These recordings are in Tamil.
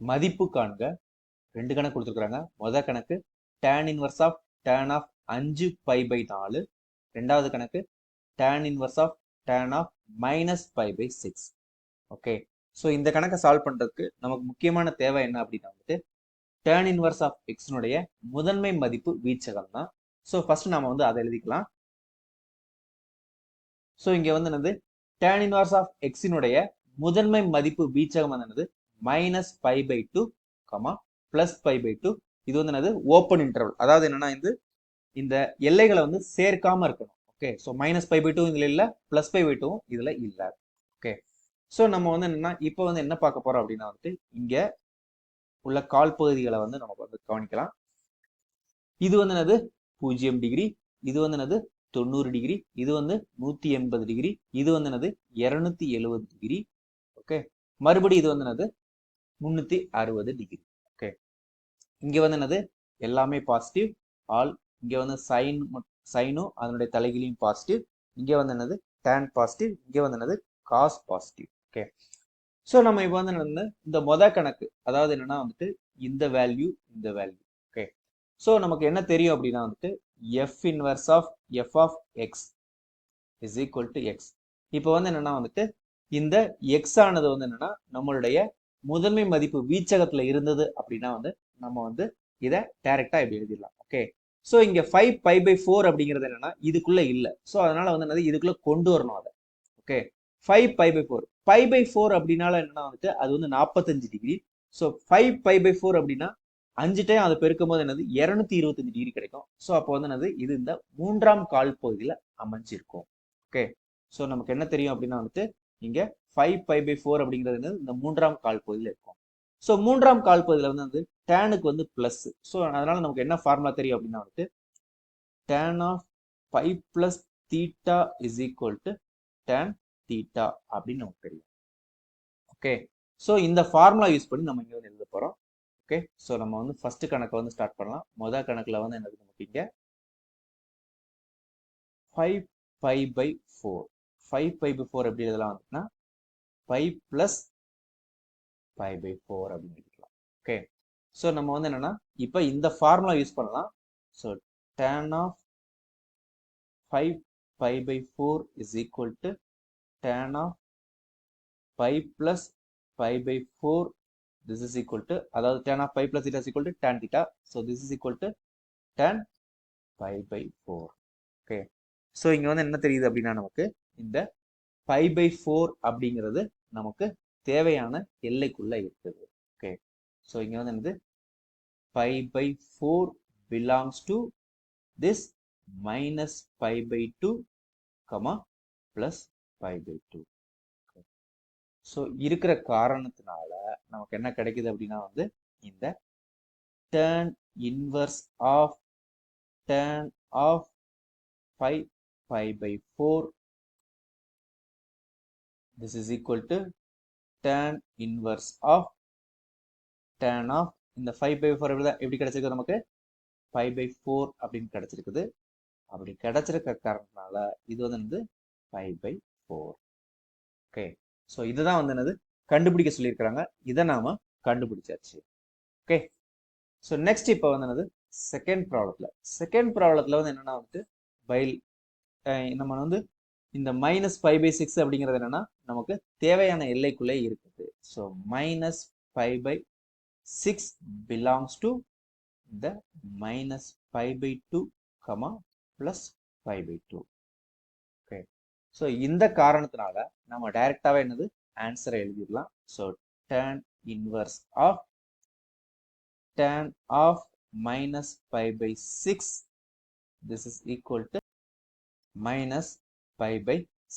மதிப்பு காண்க. ரெண்டு கணக்கு கொடுத்துருக்குறாங்க. மொதல் கணக்கு tan inverse of tan of அஞ்சு பை பை நாலு. ரெண்டாவது கணக்கு tan inverse of tan of minus pi by six okay so இந்த கணக்கை சால்வ் பண்ணுறதுக்கு நமக்கு முக்கியமான தேவை என்ன அப்படின்னா வந்துட்டு டேன் இன்வர்ஸ் ஆஃப் எக்ஸினுடைய முதன்மை மதிப்பு வீச்சகம் தான். ஸோ ஃபர்ஸ்ட் நாம வந்து அதை எழுதிக்கலாம். ஸோ இங்கே வந்து என்னது? டேன் இன்வர்ஸ் ஆஃப் எக்ஸினுடைய முதன்மை மதிப்பு வீச்சகம் என்னது? Minus pi by two comma plus pi by two இது வந்து என்னது? ஓப்பன் இன்டர்வல் அதாவது என்னன்னா இது இந்த எல்லைகளை வந்து சேர்க்காம இருக்கணும். Okay so minus pi by two இதில் இல்ல பிளஸ் பை பை டூவும் இதுல இல்ல. ஓகே ஸோ நம்ம வந்து என்னன்னா இப்போ வந்து என்ன பார்க்க போறோம் அப்படின்னா வந்துட்டு இங்க உள்ள கால் பகுதிகளை வந்து நம்ம வந்து கவனிக்கலாம். இது வந்து என்னது? பூஜ்ஜியம் டிகிரி இது வந்து என்னது? தொண்ணூறு டிகிரி இது வந்து நூத்தி எண்பது டிகிரி இது வந்து என்னது? இருநூத்தி எழுபது டிகிரி ஓகே மறுபடியும் இது வந்து என்னது? முந்நூற்றி அறுபது டிகிரி ஓகே இங்க வந்து என்னது? எல்லாமே பாசிட்டிவ் ஆல் இங்க வந்து சைன் சைனும் அதனுடைய தலைகளையும் பாசிட்டிவ் இங்க வந்து என்னது? டேன் பாசிட்டிவ் இங்க வந்து என்னது? காஸ் பாசிட்டிவ் ஓகே ஸோ நம்ம இப்போ வந்து என்ன இந்த மொத கணக்கு அதாவது என்னன்னா வந்துட்டு இந்த வேல்யூ இந்த வேல்யூ ஓகே ஸோ நமக்கு என்ன தெரியும் அப்படின்னா வந்துட்டு F inverse of F of X is equal to X இப்போ வந்து என்னன்னா வந்துட்டு இந்த எக்ஸ் ஆனது வந்து என்னன்னா நம்மளுடைய முதன்மை மதிப்பு வீச்சகத்துல இருந்தது அப்படின்னா வந்து நம்ம வந்து இதை டைரக்டா இப்படி எழுதிடலாம். ஓகே ஸோ இங்க ஃபைவ் பை பை ஃபோர் அப்படிங்கிறது என்னன்னா இதுக்குள்ள இல்லை. ஸோ அதனால வந்து என்னது? இதுக்குள்ள கொண்டு வரணும் அதை. Okay five pi by four pi by four அப்படின்னால என்னன்னா வந்துட்டு அது வந்து நாற்பத்தஞ்சு degree so five pi by four அப்படின்னா அஞ்சு டைம் அதை பெருக்கும் போது என்னது? இருநூத்தி இருபத்தஞ்சு டிகிரி கிடைக்கும். ஸோ அப்போ வந்து என்னது? இது இந்த மூன்றாம் கால் பகுதியில் அமைஞ்சிருக்கும். ஓகே ஸோ நமக்கு என்ன தெரியும் அப்படின்னா வந்துட்டு இங்க ஃபைவ் ஃபைவ் பை ஃபோர் அப்படிங்கிறது என்னது இந்த மூன்றாம் கால் பகுதியில் இருக்கும். ஸோ மூன்றாம் கால் பகுதியில் வந்து வந்து டேனுக்கு வந்து ப்ளஸ் ஸோ அதனால நமக்கு என்ன ஃபார்முலா தெரியும் அப்படின்னா வந்துட்டு tan of five plus theta is equal to tan theta அப்படின்னு நமக்கு தெரியும். ஓகே ஸோ இந்த ஃபார்முலா யூஸ் பண்ணி நம்ம இங்கே வந்து எழுத போகிறோம் ஓகே ஸோ நம்ம வந்து ஃபர்ஸ்ட் கணக்கை வந்து ஸ்டார்ட் பண்ணலாம். மொதல் கணக்கில் வந்து என்னது நமக்கு இங்கே? Five five pi four five five pi four எப்படி எழுதலாம் வந்துட்டுனா five plus five pi four அப்படின்னு எழுதிக்கலாம் ஓகே ஸோ நம்ம வந்து என்னென்னா இப்போ இந்த ஃபார்முலா யூஸ் பண்ணலாம். So tan of five five pi four is equal to tan of five plus five pi four this is equal to அதாவது tan of 5 plus theta is equal to tan theta. So this is equal to tan 5 by 4 okay? So இங்க வந்து என்ன தெரியுது அப்படின்னா நமக்கு இந்த ஃபைவ் பை ஃபோர் அப்படிங்கிறது நமக்கு தேவையான எல்லைக்குள்ள இருக்குது. ஓகே ஸோ இங்கே வந்து என்னது? Five pi four belongs to this minus five pi two comma plus five pi two so இருக்கிற காரணத்தினால நமக்கு என்ன கிடைக்குது அப்படின்னா வந்து இந்த tan inverse of tan of five five pi four this is equal to tan inverse of tan of இந்த ஃபைவ் பை ஃபோர் எப்படி எப்படி கிடைச்சிருக்கு நமக்கு? ஃபைவ் பை ஃபோர் அப்படின்னு கிடைச்சிருக்குது. அப்படி கிடச்சிருக்க காரணத்தினால இது வந்து என்னது? Five pi four okay so இதுதான் வந்து என்னது? கண்டுபிடிக்க சொல்லியிருக்கிறாங்க. இதை நாம கண்டுபிடிச்சாச்சு. ஓகே ஸோ நெக்ஸ்ட் இப்போ வந்து என்னது? செகண்ட் ப்ராப்ளத்தில் செகண்ட் ப்ராப்ளத்தில் வந்து என்னென்னா வந்துட்டு பைல் நம்ம வந்து இந்த மைனஸ் ஃபைவ் பை சிக்ஸ் அப்படிங்கிறது என்னன்னா நமக்கு தேவையான எல்லைக்குள்ளே இருக்குது. So minus five pi six belongs to இந்த minus five pi two comma plus five pi two okay so இந்த காரணத்தினால நம்ம டைரக்டாவே என்னது? ஆன்சரை எழுதிடலாம். So tan inverse of tan of minus five pi six this is equal to minus five pi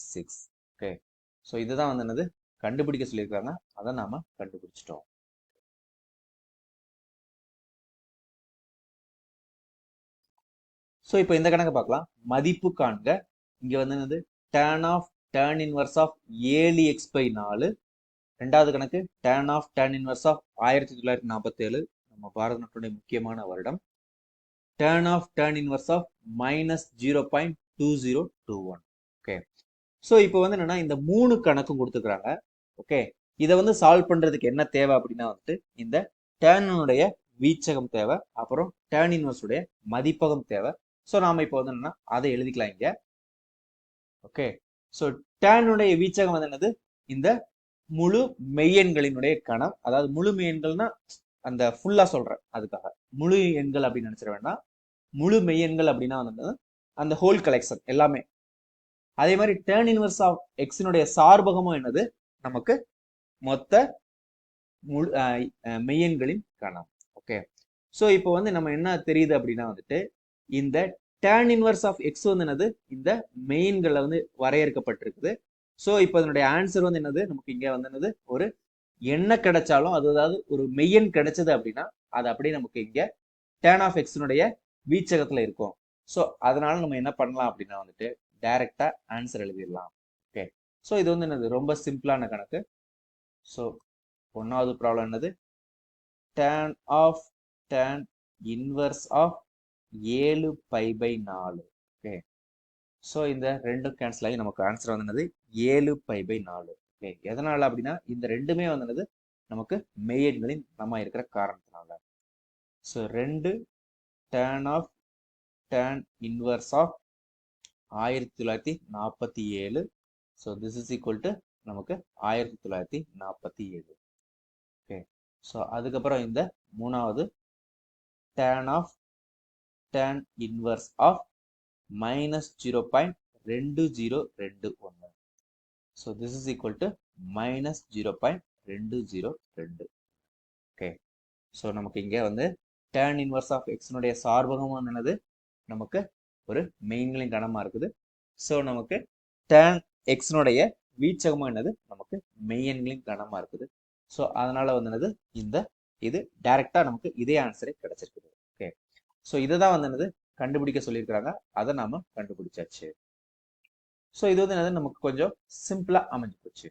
six okay so இதுதான் வந்து என்னது? கண்டுபிடிக்க சொல்லியிருக்காங்க. அதை நாம் கண்டுபிடிச்சிட்டோம். ஸோ இப்போ இந்த கணக்கு பார்க்கலாம். மதிப்பு காண்க. இங்கே வந்து என்னது? Tan of tan inverse of ஏழு எக்ஸ் பை நாலு. ரெண்டாவது கணக்கு tan of tan inverse of ஆயிரத்தி தொள்ளாயிரத்தி நாற்பத்தேழு. நம்ம பாரத நாட்டுடைய முக்கியமான வருடம். Tan of tan inverse of minus zero point two zero two one so இப்போ வந்து என்னன்னா இந்த மூணு கணக்கும் கொடுத்துருக்குறாங்க. ஓகே இதை வந்து சால்வ் பண்றதுக்கு என்ன தேவை அப்படின்னா வந்துட்டு இந்த டேனுடைய வீச்சகம் தேவை அப்புறம் டேன் இன்வர்ஸ் உடைய மதிப்பகம் தேவை. ஸோ நாம் இப்போ வந்து என்னன்னா அதை எழுதிக்கலாம் இங்கே. ஓகே ஸோ டேனுடைய வீச்சகம் வந்து என்னது? இந்த முழு மெய்யெண்களினுடைய கணம். அதாவது முழு மெய்யெண்கள்னா அந்த ஃபுல்லா சொல்றேன் அதுக்காக. முழு எண்கள் அப்படின்னு நினச்சிட வேண்டாம். முழு மெய்யெண்கள் அப்படின்னா வந்து அந்த ஹோல் கலெக்ஷன் எல்லாமே. அதே மாதிரி டேர்ன் இன்வர்ஸ் ஆஃப் எக்ஸினுடைய சார்பகமும் என்னது? நமக்கு மொத்த முழு மெய்யன்களின் கணம். ஓகே ஸோ இப்போ வந்து நம்ம என்ன தெரியுது அப்படின்னா வந்துட்டு இந்த டேன் இன்வர்ஸ் ஆஃப் எக்ஸ் வந்து என்னது? இந்த மெயின்களில் வந்து வரையறுக்கப்பட்டிருக்குது. ஸோ இப்போ அதனுடைய ஆன்சர் வந்து என்னது? நமக்கு இங்கே வந்து என்னது? ஒரு என்ன கிடைச்சாலும் அது அதாவது ஒரு மெய்யன் கிடைச்சது அப்படின்னா அது அப்படியே நமக்கு இங்கே டேன் ஆஃப் எக்ஸினுடைய வீச்சகத்தில் இருக்கும். ஸோ அதனால நம்ம என்ன பண்ணலாம் அப்படின்னா வந்துட்டு டைரக்டா ஆன்சர் எழுதிடலாம். ஓகே ஸோ இது வந்து என்னது? ரொம்ப சிம்பிளான கணக்கு. ஸோ ஒன்றாவது ப்ராப்ளம் என்னது? Tan of tan inverse of ஏழு பை பை நாலு. ஓகே ஸோ இந்த ரெண்டும் கேன்சல் ஆகி நமக்கு ஆன்சர் வந்து ஏழு பை பை நாலு. ஓகே எதனால் அப்படின்னா இந்த ரெண்டுமே வந்து என்னது? நமக்கு மெய்யெண்களின் நம்ம இருக்கிற காரணத்தினால. ஸோ ரெண்டு tan of tan inverse of ஆயிரத்தி தொள்ளாயிரத்தி நாற்பத்தி ஏழு. So this is equal to நமக்கு ஆயிரத்தி தொள்ளாயிரத்தி நாற்பத்தி ஏழு. ஓகே ஸோ அதுக்கப்புறம் இந்த மூணாவது tan of tan inverse of minus zero point ரெண்டு ஜீரோ ரெண்டு ஒன்று so this is equal to minus zero point ரெண்டு ஜீரோ ரெண்டு ஓகே ஸோ நமக்கு இங்கே வந்து டேன் இன்வர்ஸ் ஆஃப் எக்ஸினுடைய சார்பகம் என்னது? நமக்கு ஒரு மெயின்களின் கணமாக இருக்குது. ஸோ நமக்கு டேன் எக்ஸினுடைய வீச்சகமும் என்னது? நமக்கு மெய்யன்களின் கணமாக இருக்குது. ஸோ அதனால் வந்து என்னது? இந்த இது டைரெக்டாக நமக்கு இதே ஆன்சரே கிடச்சிருக்குது. ஓகே ஸோ இதை தான் வந்து என்னது? கண்டுபிடிக்க சொல்லியிருக்கிறாங்க. அதை நாம் கண்டுபிடிச்சாச்சு. ஸோ இது வந்து என்னது? நமக்கு கொஞ்சம் சிம்பிளாக அமைஞ்சு போச்சு.